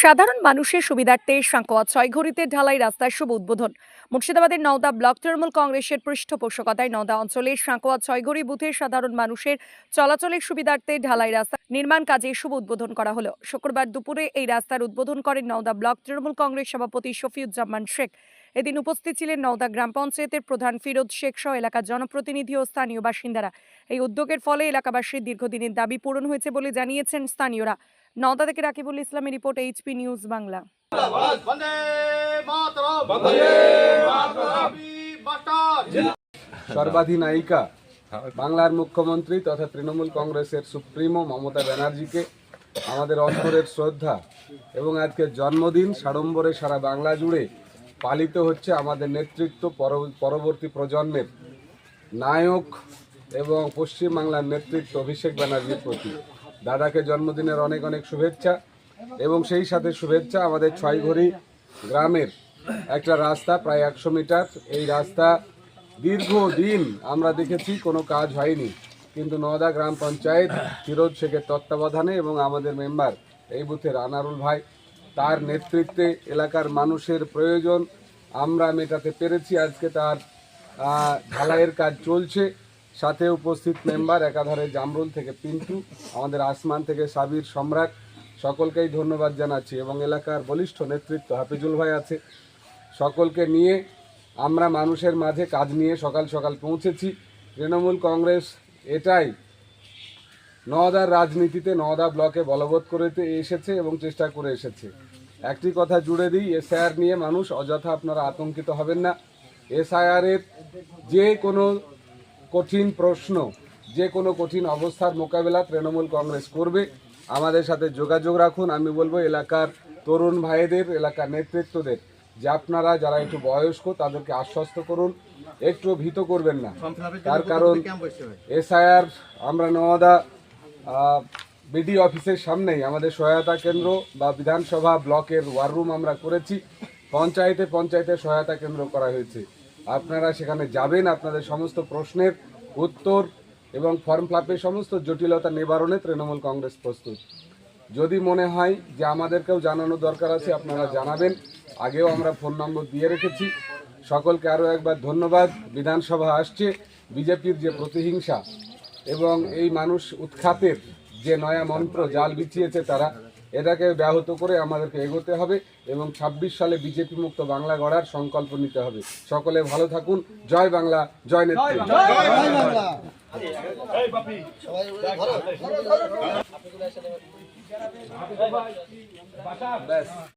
সাধারণ মানুষের সুবিধার্থে সাঁকোয়া ছয়ঘড়িতে ঢালাই রাস্তার শুভ উদ্বোধন। মুর্শিদাবাদের নওদা ব্লক তৃণমূল কংগ্রেসের পৃষ্ঠপোষকতায় নওদা অঞ্চলের সাঁকোয়া ছয়ঘড়ি বুথে সাধারণ মানুষের চলাচলের সুবিধার্থে ঢালাই রাস্তা নির্মাণ কাজে শুভ উদ্বোধন করা হলো। শুক্রবার দুপুরে এই রাস্তার উদ্বোধন করেন নওদা ব্লক তৃণমূল কংগ্রেস সভাপতি শফিউজ্জামান শেখ। এদিন উপস্থিত ছিলেন নওদা গ্রাম পঞ্চায়েতের প্রধান ফিরোজ শেখ সহ এলাকার জনপ্রতিনিধি ও স্থানীয় বাসিন্দারা। এই উদ্যোগের ফলে এলাকাবাসীর দীর্ঘদিনের দাবি পূরণ হয়েছে বলে জানিয়েছেন স্থানীয়রা। নওদা থেকে রাকিবুল ইসলামের রিপোর্ট এইচপি নিউজ বাংলা। সর্বাধিনায়িকা। বাংলার মুখ্যমন্ত্রী তথা তৃণমূল কংগ্রেসের সুপ্রিমো মমতা ব্যানার্জিকে আমাদের অন্তরের শ্রদ্ধা এবং আজকে জন্মদিন সাড়ম্বরে সারা বাংলা জুড়ে পালিত হচ্ছে আমাদের নেতৃত্ব পরবর্তী প্রজন্মের নায়ক এবং পশ্চিমবাংলার নেতৃত্ব অভিষেক ব্যানার্জির প্রতি। দাদাকে জন্মদিনের অনেক অনেক শুভেচ্ছা এবং সেই সাথে শুভেচ্ছা আমাদের ছয়ঘড়ি গ্রামের একটা রাস্তা, প্রায় একশো মিটার। এই রাস্তা দীর্ঘদিন আমরা দেখেছি কোনো কাজ হয়নি। কিন্তু নওদা গ্রাম পঞ্চায়েত ফিরোজ শেখের তত্ত্বাবধানে এবং আমাদের মেম্বার এই বুথের আনারুল ভাই, তার নেতৃত্বে এলাকার মানুষের প্রয়োজন আমরা মেটাতে পেরেছি। আজকে তার ঢালাইয়ের কাজ চলছে। সাথে উপস্থিত মেম্বার একাধারে জামরুল থেকে পিন্টু, আমাদের আসমান থেকে সাবির সম্রাট, সকলকেই ধন্যবাদ জানাচ্ছি এবং এলাকার বলিষ্ঠ নেতৃত্ব হাফিজুল ভাই আছে। সকলকে নিয়ে আমরা মানুষের মাঝে কাজ নিয়ে সকাল সকাল পৌঁছেছি। তৃণমূল কংগ্রেস এটাই। নওদার রাজনীতিতে নওদা ব্লকে বলবৎ করতে এসেছে এবং চেষ্টা করে এসেছে। একটি কথা জুড়ে দিই, এসআইআর নিয়ে মানুষ অযথা আপনারা আতঙ্কিত হবেন না। এসআইআরের যে কোনো কঠিন প্রশ্ন, যে কোনো কঠিন অবস্থার মোকাবেলা তৃণমূল কংগ্রেস করবে। আমাদের সাথে যোগাযোগ রাখুন, আমি বলব এলাকার তরুণ ভাইদের, এলাকার নেতৃত্বদের। যে আপনারা যারা একটু বয়স্ক তাদেরকে আশ্বস্ত করুন। একটু ভীত করবেন না। তার কারণ এসআইআর আমরা নওদা বিডি অফিসের সামনেই আমাদের সহায়তা কেন্দ্র বা বিধানসভা ব্লকের ওয়ার রুম আমরা করেছি। পঞ্চায়েতে পঞ্চায়েতে সহায়তা কেন্দ্র করা হয়েছে। আপনারা সেখানে যাবেন আপনাদের সমস্ত প্রশ্নের উত্তর এবং ফর্ম ফ্লাপের সমস্ত জটিলতা নিবারণে তৃণমূল কংগ্রেস প্রস্তুত। যদি মনে হয় যে আমাদেরকেও জানানো দরকার আছে আপনারা জানাবেন। আগেও আমরা ফোন নম্বর দিয়ে রেখেছি। সকলকে আরও একবার ধন্যবাদ। বিধানসভা আসছে বিজেপির যে প্রতিহিংসা এবং এই মানুষ উৎখাতের যে নয়া মন্ত্র জাল বিছিয়েছে তারা এটাকে ব্যাহত করে আমাদেরকে এগোতে হবে এবং ২৬ সালে বিজেপি মুক্ত বাংলা গড়ার সংকল্প নিতে হবে। সকলে ভালো থাকুন। জয় বাংলা জয় নেতৃত্ব ব্যাস।